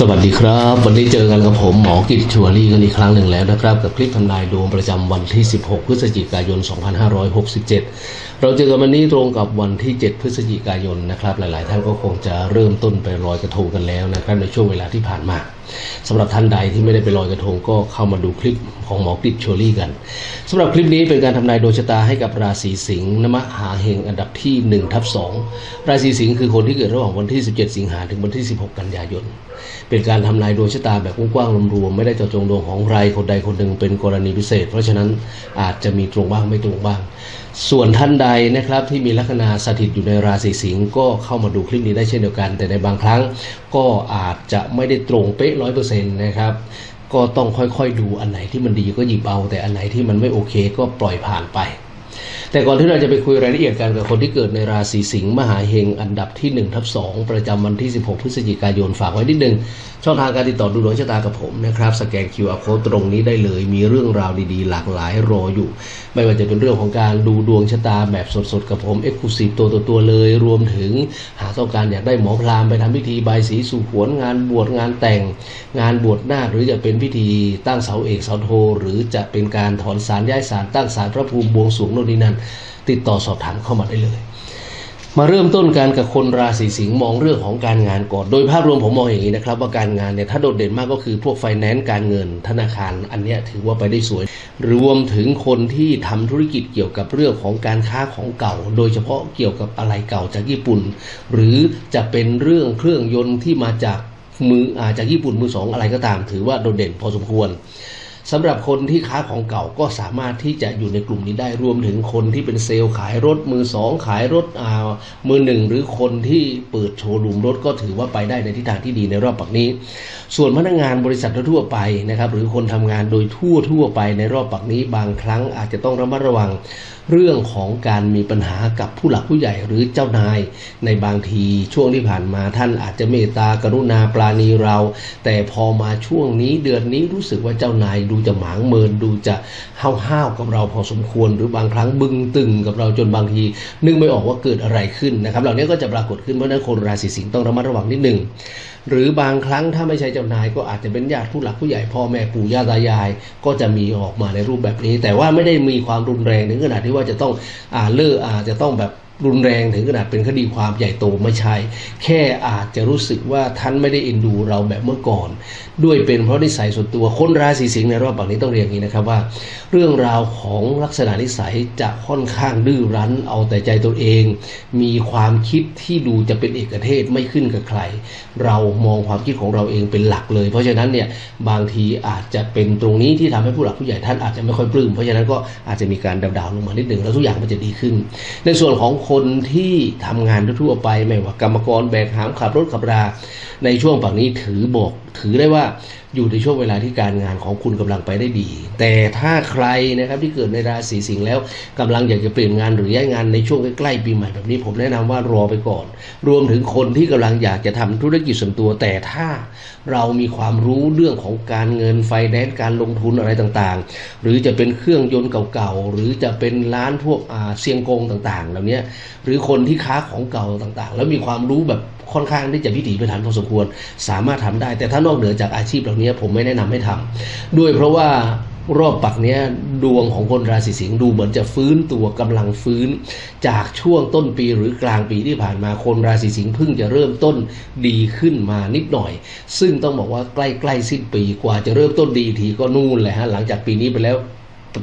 สวัสดีครับ วันนี้เจอกันกับผมหมอกิตชัวรี่กันอีกครั้งหนึ่งแล้วนะครับ กับคลิปทำนายดวงประจำวันที่ 16 พฤศจิกายน 2567 เราเจอกันวันนี้ตรงกับวันที่ 7 พฤศจิกายนนะครับ หลาย ๆ ท่านก็คงจะเริ่มต้นไปลอยกระทงกันแล้วนะครับ ในช่วงเวลาที่ผ่านมาสำหรับท่านใดที่ไม่ได้ไปลอยกระทงก็เข้ามาดูคลิปของหมอกิตชัวรี่กันสำหรับคลิปนี้เป็นการทำนายดวงชะตาให้กับราศีสิงห์นมหาเฮงอันดับที่1ทับ2ราศีสิงห์คือคนที่เกิดระหว่างวันที่ 17 สิงหาถึงวันที่ 16 กันยายนเป็นการทำนายดวงชะตาแบบกว้างๆรวมๆไม่ได้เจาะจงดวงของใครคนใดคนหนึ่งเป็นกรณีพิเศษ เพราะฉะนั้นอาจจะมีตรงบ้างไม่ตรงบ้าง ส่วนท่านใดนะครับที่มีลัคนาสถิตอยู่ในราศีสิงห์ก็เข้ามาดูคลิปนี้ได้เช่นเดียวกัน แต่ในบางครั้งก็อาจจะไม่ได้ตรงเป๊ะร้อยเปอร์เซ็นต์นะครับก็ต้องค่อยๆดูอันไหนที่มันดีก็หยิบเอาแต่อันไหนที่มันไม่โอเคก็ปล่อยผ่านไป แต่ก่อนที่เราจะไปคุยรายละเอียดกันกับคนที่เกิดในราศีสิงห์มหาเฮงอันดับที่1ทับ2ประจำวันที่ 16 พฤศจิกายนฝากไว้นิดนึง ช่องทางการติดต่อดูดวงชะตากับผมนะครับ สแกน QR code ตรงนี้ได้เลย มีเรื่องราวดีๆ หลากหลายรออยู่ ไม่ว่าจะเป็นเรื่องของการดูดวงชะตาแบบสดๆ กับผมเอ็กซ์คลูซีฟตัวต่อตัวเลย รวมถึงหากต้องการอยากได้หมอพรามไปทำพิธีบายสีสู่ขวนงานบวชงานแต่ง งานบวชนาคหรือจะเป็นพิธีตั้งเสาเอกเสาโท หรือจะเป็นการถอนสารย้ายสารตั้งสารพระภูมิบวงสรวงโน่นนี่นั่นติดต่อสอบถามเข้ามาได้เลย มาเริ่มต้นการกับคนราศีสิงห์มองเรื่องของการงานก่อน โดยภาพรวมผมมองอย่างนี้นะครับ ว่าการงานเนี่ยถ้าโดดเด่นมากก็คือพวกไฟแนนซ์การเงินธนาคาร อันเนี้ยถือว่าไปได้สวย รวมถึงคนที่ทำธุรกิจเกี่ยวกับเรื่องของการค้าของเก่า โดยเฉพาะเกี่ยวกับอะไรเก่าจากญี่ปุ่น หรือจะเป็นเรื่องเครื่องยนต์ที่มาจากมืออาจากญี่ปุ่นมือสองอะไรก็ตาม ถือว่าโดดเด่นพอสมควร สำหรับคนที่ค้าของเก่าก็สามารถที่จะอยู่ในกลุ่มนี้ได้รวมถึงคนที่เป็นเซลล์ขายรถมือสองขายรถอ่ามือหนึ่งหรือคนที่เปิดโชว์รูมรถก็ถือว่าไปได้ในทิศทางที่ดีในรอบปักนี้ ส่วนพนักงานบริษัททั่วไปนะครับหรือคนทำงานโดยทั่วทั่วไปในรอบปักนี้ บางครั้งอาจจะต้องระมัดระวังเรื่องของการมีปัญหากับผู้หลักผู้ใหญ่หรือเจ้านาย ในบางทีช่วงที่ผ่านมาท่านอาจจะเมตตากรุณาปราณีเรา แต่พอมาช่วงนี้เดือนนี้รู้สึกว่าเจ้านายดููจะหมางเมินดูจะห้าวๆกับเราพอสมควร หรือบางครั้งบึงตึงกับเราจนบางที นึกไม่ออกว่าเกิดอะไรขึ้นนะครับเหล่านี้ก็จะปรากฏขึ้นเพราะฉะนั้นคนราศีสิงห์ต้องระมัดระวังนิดหนึ่งหรือบางครั้งถ้าไม่ใช่เจ้านายก็อาจจะเป็นญาติผู้หลักผู้ใหญ่พ่อแม่ปู่ย่าตายาย ก็จะมีออกมาในรูปแบบนี้ แต่ว่าไม่ได้มีความรุนแรงถึงขนาดที่ว่าจะต้องอ่าเลิกอาจจะต้องแบบ รุนแรงถึงขนาดเป็นคดีความใหญ่โตไม่ใช่ แค่อาจจะรู้สึกว่าท่านไม่ได้เอ็นดูเราแบบเมื่อก่อน ด้วยเป็นเพราะนิสัยส่วนตัวคนราศีสิงห์ในรอบแบบนี้ต้องเรียนอย่างนี้นะครับว่า เรื่องราวของลักษณะนิสัยจะค่อนข้างดื้อรั้น เอาแต่ใจตัวเอง มีความคิดที่ดูจะเป็นเอกเทศไม่ขึ้นกับใคร เรามองความคิดของเราเองเป็นหลักเลย เพราะฉะนั้นเนี่ยบางทีอาจจะเป็นตรงนี้ที่ทำให้ผู้หลักผู้ใหญ่ท่านอาจจะไม่ค่อยปลื้มเพราะฉะนั้นก็อาจจะมีการดาวๆลงมานิดหนึ่งแล้วทุกอย่างมันจะดีขึ้น ในส่วนของคนที่ทำงานทั่วไปไม่ว่ากรรมกรแบกหามขับรถขับรา ในช่วงฝั่งนี้ถือบอกถือได้ว่า อยู่ในช่วงเวลาที่การงานของคุณกำลังไปได้ดี แต่ถ้าใครนะครับที่เกิดในราศีสิงห์แล้วกำลังอยากจะเปลี่ยนงานหรือย้ายงานในช่วงใกล้ๆปีใหม่แบบนี้ผมแนะนำว่ารอไปก่อน รวมถึงคนที่กำลังอยากจะทำธุรกิจส่วนตัว แต่ถ้าเรามีความรู้เรื่องของการเงินไฟแนนซ์การลงทุนอะไรต่างๆ หรือจะเป็นเครื่องยนต์เก่าๆหรือจะเป็นร้านพวกอ่าเซียงกงต่างๆเหล่านี้หรือคนที่ค้าของเก่าต่างๆ แล้วมีความรู้แบบค่อนข้างที่จะพิถีพิถันพอสมควร สามารถทำได้ แต่ถ้านอกเหนือจากอาชีพเหล่านี้ผมไม่แนะนำให้ทำด้วยเพราะว่ารอบปักเนี้ยดวงของคนราศีสิงห์ดูเหมือนจะฟื้นตัวกำลังฟื้น จากช่วงต้นปีหรือกลางปีที่ผ่านมาคนราศีสิงห์เพิ่งจะเริ่มต้นดีขึ้นมานิดหน่อย ซึ่งต้องบอกว่าใกล้ๆสิ้นปีกว่าจะเริ่มต้นดีทีก็นู่นแหละฮะหลังจากปีนี้ไปแล้ว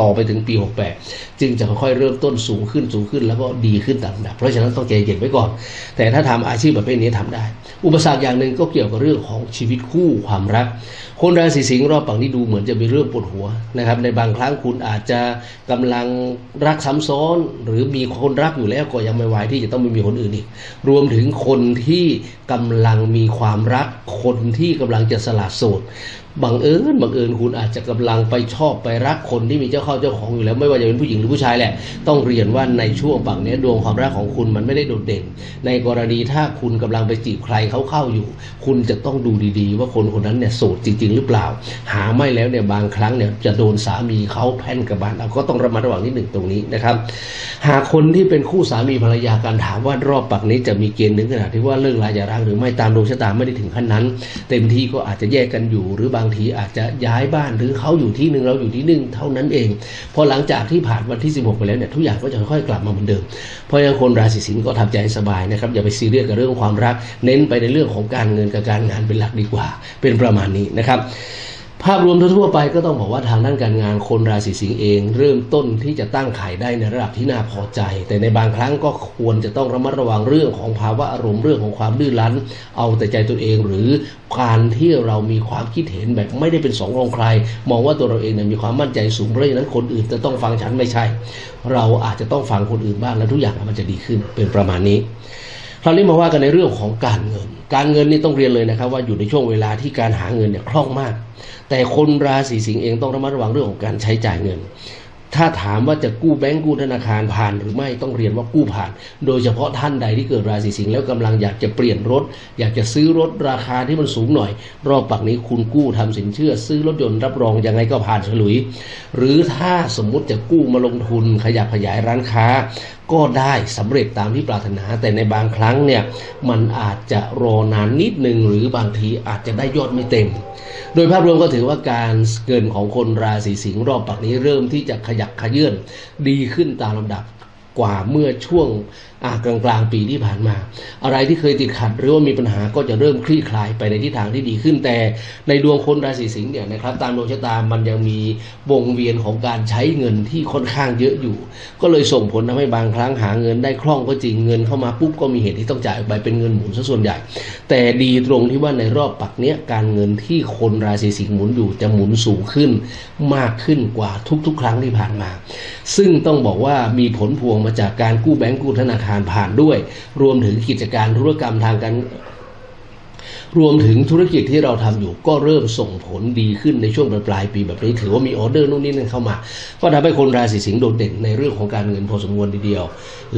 ต่อไปถึงปี 68 จึงจะค่อยๆเริ่มต้นสูงขึ้นสูงขึ้นแล้วก็ดีขึ้นตามลำดับเพราะฉะนั้นต้องใจเย็นไว้ก่อน แต่ถ้าทำอาชีพประเภทนี้ทำได้ อุปสรรคอย่างหนึ่งก็เกี่ยวกับเรื่องของชีวิตคู่ความรัก คนราศีสิงห์รอบปังนี้ดูเหมือนจะมีเรื่องปวดหัวนะครับในบางครั้งคุณอาจจะกำลังรักซ้ำซ้อน หรือมีคนรักอยู่แล้วก็ยังไม่ไหวที่จะต้องไม่มีคนอื่นอีกรวมถึงคนที่กำลังมีความรักคนที่กำลังจะสละโสดบังเอิญบังเอิญคุณอาจจะกำลังไปชอบไปรักคนที่มีเจ้าเข้าเจ้าของอยู่แล้ว ไม่ว่าจะเป็นผู้หญิงหรือผู้ชายแหละ ต้องเรียนว่าในช่วงปังนี้ดวงความรักของคุณมันไม่ได้โดดเด่น ในกรณีถ้าคุณกำลังไปจีบใครเขาเข้าอยู่ คุณจะต้องดูดีๆ ว่าคนคนนั้นเนี่ยโสดจริง ๆ หรือเปล่า หาไม่แล้วเนี่ยบางครั้งเนี่ยจะโดนสามีเขาแพ่นกระบาลเราก็ต้องระมัดระวังนิดหนึ่งตรงนี้นะครับ หากคนที่เป็นคู่สามีภรรยากันถามว่ารอบปักนี้จะมีเกณฑ์ถึงขนาดที่ว่าเลิกลาย่าร้างหรือไม่ตามดวงชะตาไม่ได้ถึงขั้นนั้น เต็มที่ก็อาจจะแยกกันอยู่หรือบางทีอาจจะย้ายบ้านหรือเขาอยู่ที่หนึ่งเราอยู่ที่หนึ่งเท่านั้นเอง พอหลังจากที่ผ่านวันที่ 16 ไปแล้วเนี่ยทุกอย่างก็จะค่อยๆกลับมาเหมือนเดิม เพราะฉะนั้นคนราศีสิงห์ก็ทำใจสบายนะครับอย่าไปซีเรียสกับเรื่องความรัก เน้นไปในเรื่องของการเงินกับการงานเป็นหลักดีกว่า เป็นประมาณนี้นะครับ ภาพรวมทั่วไปก็ต้องบอกว่าทางด้านการงานคนราศีสิงห์เอง เริ่มต้นที่จะตั้งขายได้ในระดับที่น่าพอใจ แต่ในบางครั้งก็ควรจะต้องระมัดระวังเรื่องของภาวะอารมณ์เรื่องของความดื้อรั้น เอาแต่ใจตัวเองหรือการที่เรามีความคิดเห็นแบบไม่ได้เป็นสองรองใคร มองว่าตัวเราเองเนี่ยมีความมั่นใจสูงเพราะฉะนั้นคนอื่นจะต้องฟังฉันไม่ใช่ เราอาจจะต้องฟังคนอื่นบ้างแล้วทุกอย่างมันจะดีขึ้นเป็นประมาณนี้คราวนี้มาว่ากันในเรื่องของการเงิน การเงินนี่ต้องเรียนเลยนะครับ ว่าอยู่ในช่วงเวลาที่การหาเงินเนี่ยคล่องมาก แต่คนราศีสิงห์เองต้องระมัดระวังเรื่องของการใช้จ่ายเงิน ถ้าถามว่าจะกู้แบงก์กู้ธนาคารผ่านหรือไม่ต้องเรียนว่ากู้ผ่าน โดยเฉพาะท่านใดที่เกิดราศีสิงห์แล้วกำลังอยากจะเปลี่ยนรถ อยากจะซื้อรถราคาที่มันสูงหน่อย รอบปักนี้คุณกู้ทำสินเชื่อ ซื้อรถยนต์รับรองยังไงก็ผ่านฉลุย หรือถ้าสมมุติจะกู้มาลงทุนขยับขยายร้านค้า ก็ได้สำเร็จตามที่ปรารถนา แต่ในบางครั้งเนี่ยมันอาจจะรอนานนิดหนึ่งหรือบางทีอาจจะได้ยอดไม่เต็ม โดยภาพรวมก็ถือว่าการเกินของคนราศีสิงห์รอบปักนี้เริ่มที่จะขยยักขยื่นดีขึ้นตามลำดับ กว่าเมื่อช่วงกลางกลางๆปีที่ผ่านมา อะไรที่เคยติดขัดหรือว่ามีปัญหาก็จะเริ่มคลี่คลายไปในทิศทางที่ดีขึ้น แต่ในดวงคนราศีสิงห์เนี่ยนะครับตามดวงชะตามันยังมีวงเวียนของการใช้เงินที่ค่อนข้างเยอะอยู่ ก็เลยส่งผลทำให้บางครั้งหาเงินได้คล่องก็จริงเงินเข้ามาปุ๊บก็มีเหตุที่ต้องจ่ายออกไปเป็นเงินหมุนซะส่วนใหญ่ แต่ดีตรงที่ว่าในรอบปักเนี้ยการเงินที่คนราศีสิงห์หมุนอยู่จะหมุนสูงขึ้นมากขึ้นกว่าทุกๆ ครั้งที่ผ่านมา ซึ่งต้องบอกว่ามีผลพวงมาจากการกู้แบงก์กู้ธนาคารผ่านด้วย รวมถึงกิจการธุรกรรมทางการ รวมถึงธุรกิจที่เราทำอยู่ก็เริ่มส่งผลดีขึ้นในช่วงปลายๆปีแบบนี้ถือว่ามีออเดอร์นู่นนี่นั่นเข้ามา ก็ทำให้คนราศีสิงห์โดดเด่นในเรื่องของการเงินพอสมควรทีเดียว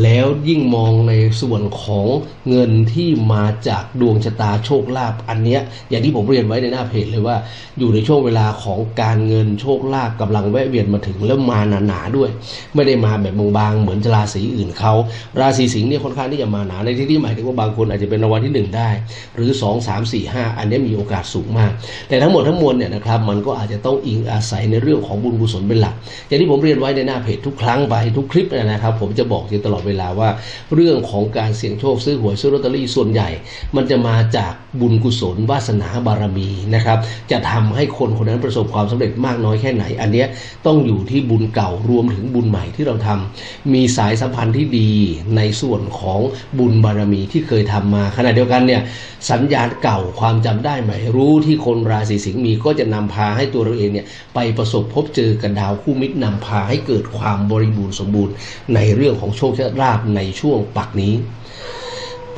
แล้วยิ่งมองในส่วนของเงินที่มาจากดวงชะตาโชคลาภอันเนี้ยอย่างที่ผมเรียนไว้ในหน้าเพจเลยว่า อยู่ในช่วงเวลาของการเงินโชคลาภกำลังแวะเวียนมาถึงแล้วมาหนาๆด้วย ไม่ได้มาแบบบางๆเหมือนราศีอื่นเขาราศีสิงห์เนี่ยค่อนข้างที่จะมาหนาในที่ที่หมายถึงว่าบางคนอาจจะเป็นรางวัลที่หนึ่งได้ หรือสองสามสี่ห้าอันนี้มีโอกาสสูงมาก แต่ทั้งหมดทั้งมวลเนี่ยนะครับมันก็อาจจะต้องอิงอาศัยในเรื่องของบุญกุศลเป็นหลัก อย่างที่ผมเรียนไว้ในหน้าเพจทุกครั้งไปทุกคลิปนนะครับ ผมจะบอกอยู่ตลอดเวลาว่า เรื่องของการเสี่ยงโชคซื้อหวยซื้อลอตเตอรี่ส่วนใหญ่ มันจะมาจากบุญกุศลวาสนาบารมีนะครับ จะทำให้คนคนนั้นประสบความสำเร็จมากน้อยแค่ไหน อันนี้ต้องอยู่ที่บุญเก่ารวมถึงบุญใหม่ที่เราทำมีสายสัมพันธ์ที่ดีในส่วนของบุญบารมีที่เคยทำมาขณะเดียวกันเนี่ยสัญญาณเก่า่าความจำได้ไหมรู้ที่คนราศีสิงห์มีก็จะนำพาให้ตัวเราเองเนี่ยไปประสบพบเจอกันดาวคู่มิตรนำพาให้เกิดความบริบูรณ์สมบูรณ์ในเรื่องของโชคชะลาภในช่วงปักนี้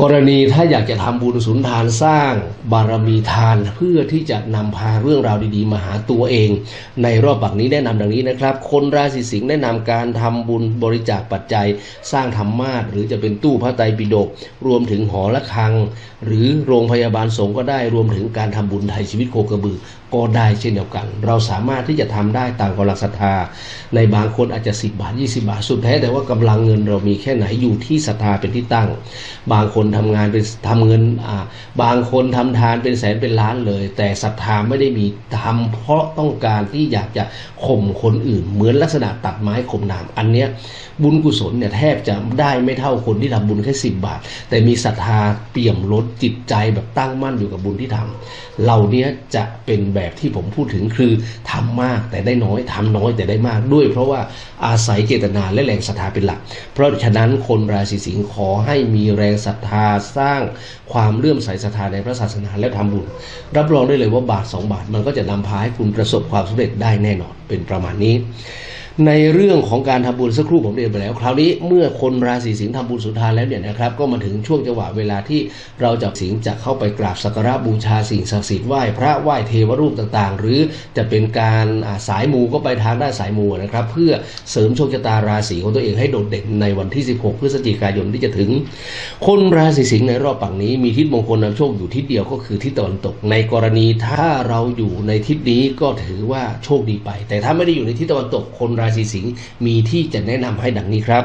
กรณีถ้าอยากจะทำบุญสุนทานสร้างบารมีทานเพื่อที่จะนำพาเรื่องราวดีๆ มาหาตัวเอง ในรอบปักนี้แนะนำดังนี้นะครับ คนราศีสิงห์แนะนำการทำบุญบริจาคปัจจัย สร้างธรรมาสหรือจะเป็นตู้พระไตรปิฎกรวมถึงหอระฆัง หรือโรงพยาบาลสงฆ์ก็ได้รวมถึงการทำบุญไทยชีวิตโคกระบือก็ได้เช่นเดียวกัน เราสามารถที่จะทำได้ต่ามกำลังศรัทธา ในบางคนอาจจะ 10 บาท 20 บาทสุดแท้แต่ว่ากำลังเงินเรามีแค่ไหนอยู่ที่ศรัทธาเป็นที่ตั้ง บางคนนทำงานเป็นทำเงินอ่าบางคนทำทานเป็นแสนเป็นล้านเลย แต่ศรัทธาไม่ได้มีทำเพราะต้องการที่อยากจะข่มคนอื่น เหมือนลักษณะตัดไม้ข่มน้ำอันเนี้ยบุญกุศลเนี่ยแทบจะได้ไม่เท่าคนที่ทำบุญแค่สิบบาท แต่มีศรัทธาเปี่ยมล้นจิตใจแบบตั้งมั่นอยู่กับบุญที่ทำเหล่านี้จะเป็นแบบที่ผมพูดถึงคือทำมากแต่ได้น้อยทำน้อยแต่ได้มากด้วย เพราะว่าอาศัยเจตนาและแรงศรัทธาเป็นหลัก เพราะฉะนั้นคนราศีสิงห์ขอให้มีแรงศรัทธาสร้างความเลื่อมใสศรัทธาในพระศาสนาและทำบุญ รับรองได้เลยว่าบาทสองบาทมันก็จะนำพาให้คุณประสบความสำเร็จได้แน่นอนเป็นประมาณนี้ ในเรื่องของการทำบุญสักครู่ผมเรียนไปแล้ว คราวนี้เมื่อคนราศีสิงห์ทำบุญสุดท้ายแล้วเนี่ยนะครับก็มาถึงช่วงจังหวะเวลาที่เราจะสิงห์จะเข้าไปกราบสักการะบูชาสิ่งศักดิ์สิทธิ์ไหว้พระไหว้เทวรูปต่างๆ หรือจะเป็นการสายมูก็ไปทางด้านสายมูนะครับเพื่อเสริมโชคชะตาราศีของตัวเองให้โดดเด่นในวันที่ 16 พฤศจิกายนที่จะถึง คนราศีสิงห์ในรอบปังนี้มีทิศมงคลนำโชคอยู่ทิศเดียวก็คือทิศตะวันตก ในกรณีถ้าเราอยู่ในทิศนี้ก็ถือว่าโชคดีไป แต่ถ้าไม่ได้อยู่ในทิศตะวันตกคนราศีสิงห์มีที่จะแนะนำให้ดังนี้ครับ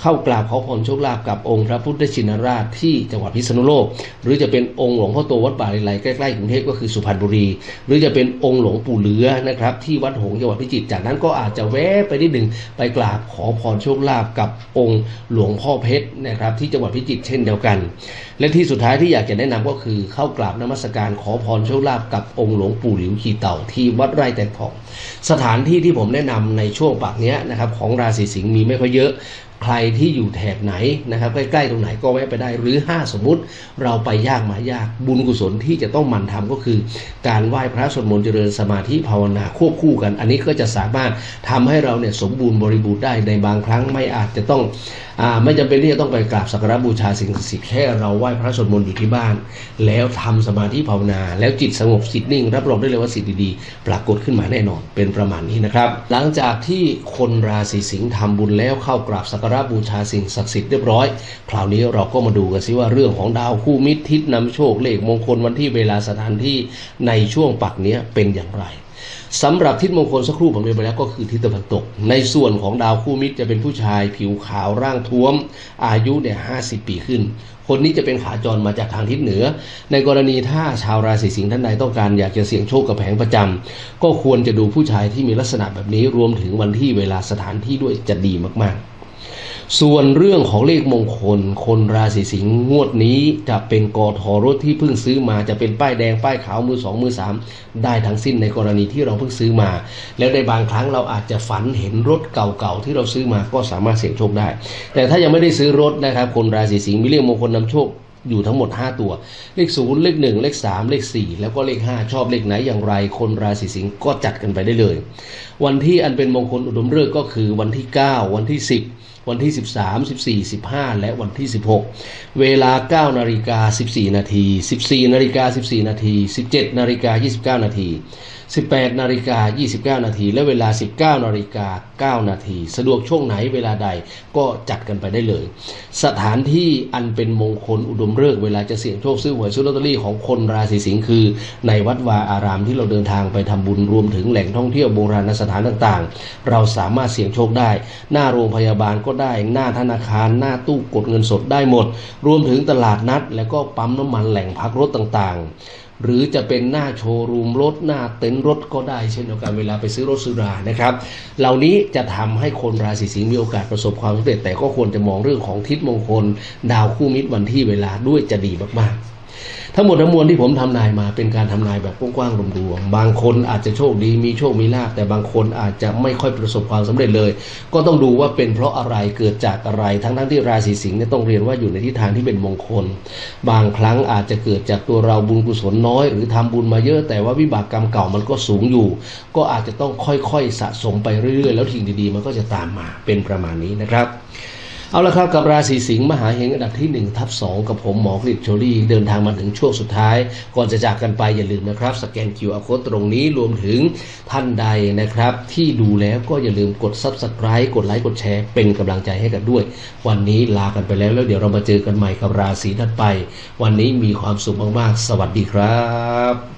เข้ากราบขอพรโชคลาภกับองค์พระพุทธชินราชที่จังหวัดพิษณุโลก หรือจะเป็นองค์หลวงพ่อโตวัดป่าเลไลใกล้ๆกรุงเทพก็คือสุพรรณบุรี หรือจะเป็นองค์หลวงปู่เหลือนะครับที่วัดหงส์จังหวัดพิจิตรจากนั้นก็อาจจะแวะไปนิดหนึ่งไปกราบขอพรโชคลาภกับองค์หลวงพ่อเพชรนะครับที่จังหวัดพิจิตรเช่นเดียวกัน และที่สุดท้ายที่อยากจะแนะนำก็คือเข้ากราบนมัสการขอพรโชคลาภกับองค์หลวงปู่หลิวขี่เต่าที่วัดไร่แตกทอง สถานที่ที่ผมแนะนำในช่วงปากเนี้ยนะครับของราศีสิงห์มีไม่ค่อยเยอะ ใครที่อยู่แถบไหนนะครับ ใกล้ๆตรงไหนก็แวะไปได้ หรือห้าสมมุติเราไปยากมายากบุญกุศลที่จะต้องมันทำก็คือ การไหว้พระสวดมนต์เจริญสมาธิภาวนาควบคู่กัน อันนี้ก็จะสามารถทำให้เราเนี่ยสมบูรณ์บริบูรณ์ได้ในบางครั้งไม่อาจจะต้องอไม่จำเป็นที่จะต้องไปกราบสักการะบูชาสิ่งศักดิ์สิทธิ์แค่เราไหว้พระสวดมนต์อยู่ที่บ้าน แล้วทำสมาธิภาวนา แล้วจิตสงบจิตนิ่ง รับรองได้เลยว่าสิ่งดีๆ ปรากฏขึ้นมาแน่นอนเป็นประมาณนี้นะครับ หลังจากที่คนราศีสิงห์ทำบุญแล้วเข้ากราบสักการะบูชาสิ่งศักดิ์สิทธิ์เรียบร้อย คราวนี้เราก็มาดูกันสิว่าเรื่องของดาวคู่มิตรทิศนำโชคเลขมงคลวันที่เวลาสถานที่ในช่วงปักเนี้ยเป็นอย่างไรสำหรับทิศมงคลสักครู่ผมเรียนไปแล้วก็คือทิศตะวันตก ในส่วนของดาวคู่มิตรจะเป็นผู้ชายผิวขาวร่างท้วม อายุเนี่ยห้าสิบปีขึ้น คนนี้จะเป็นขาจรมาจากทางทิศเหนือ ในกรณีถ้าชาวราศีสิงห์ท่านใดต้องการอยากจะเสี่ยงโชคกับแผงประจำก็ควรจะดูผู้ชายที่มีลักษณะแบบนี้รวมถึงวันที่เวลาสถานที่ด้วยจะดีมากๆ ส่วนเรื่องของเลขมงคล คนราศีสิงห์งวดนี้จะเป็นกอทอรถที่เพิ่งซื้อมาจะเป็นป้ายแดงป้ายขาวมือสองมือสามได้ทั้งสิ้นในกรณีที่เราเพิ่งซื้อมา แล้วในบางครั้งเราอาจจะฝันเห็นรถเก่าๆที่เราซื้อมาก็สามารถเสี่ยงโชคได้ แต่ถ้ายังไม่ได้ซื้อรถนะครับ คนราศีสิงห์มีเลขมงคลนำโชคอยู่ทั้งหมด 5 ตัว เลข 0 เลข 1 เลข 3 เลข 4 แล้วก็เลข 5 ชอบเลขไหนอย่างไร คนราศีสิงห์ก็จัดกันไปได้เลย วันที่อันเป็นมงคลอุดมฤกษ์ก็คือวันที่ 9 วันที่ 10 วันที่ 13 14 15 และวันที่ 16 เวลา 9 นาฬิกา 14 นาที 14 นาฬิกา 14 นาที 17 นาฬิกา 29 นาที 18 นาฬิกา 29 นาที และเวลา 19 นาฬิกา 9 นาที สะดวกช่วงไหนเวลาใดก็จัดกันไปได้เลย สถานที่อันเป็นมงคลอุดมฤกษ์เวลาจะเสี่ยงโชคซื้อหวยซื้อลอตเตอรี่ของคนราศีสิงห์คือ ในวัดวาอารามที่เราเดินทางไปทำบุญรวมถึงแหล่งท่องเที่ยวโบราณสถานต่างๆ เราสามารถเสี่ยงโชคได้ หน้าโรงพยาบาลก็ได้ หน้าธนาคารหน้าตู้กดเงินสดได้หมด รวมถึงตลาดนัด แล้วก็ปั๊มน้ำมันแหล่งพักรถต่างๆ หรือจะเป็นหน้าโชว์รูมรถหน้าเต็นท์รถก็ได้เช่นเดียวกันเวลาไปซื้อรถซื้อรานะครับ เหล่านี้จะทำให้คนราศีสิงห์มีโอกาสประสบความสำเร็จ แต่ก็ควรจะมองเรื่องของทิศมงคล ดาวคู่มิตรวันที่เวลาด้วยจะดีมากๆ ทั้งหมดทั้งมวลที่ผมทำนายมาเป็นการทำนายแบบกว้างๆรวมๆบางคนอาจจะโชคดีมีโชคมีลาภแต่บางคนอาจจะไม่ค่อยประสบความสำเร็จเลย ก็ต้องดูว่าเป็นเพราะอะไรเกิดจากอะไร ทั้งๆที่ราศีสิงห์เนี่ยต้องเรียนว่าอยู่ในทิศทางที่เป็นมงคล บางครั้งอาจจะเกิดจากตัวเราบุญกุศลน้อย หรือทำบุญมาเยอะแต่ว่าวิบากกรรมเก่ามันก็สูงอยู่ ก็อาจจะต้องค่อยๆสะสมไปเรื่อยๆ แล้วสิ่งดีๆ มันก็จะตามมาเป็นประมาณนี้นะครับ เอาละครับกับราศีสิงห์มหาเฮงอันดับที่1ทับ2กับผมหมอกฤษโชลี่เดินทางมาถึงช่วงสุดท้าย ก่อนจะจากกันไปอย่าลืมนะครับ สแกน QR code ตรงนี้รวมถึงท่านใดนะครับ ที่ดูแล้วก็อย่าลืมกด Subscribe กดไลค์กดแชร์เป็นกำลังใจให้กันด้วย วันนี้ลากันไปแล้วแล้วเดี๋ยวเรามาเจอกันใหม่กับราศีถัดไป วันนี้มีความสุขมากๆ สวัสดีครับ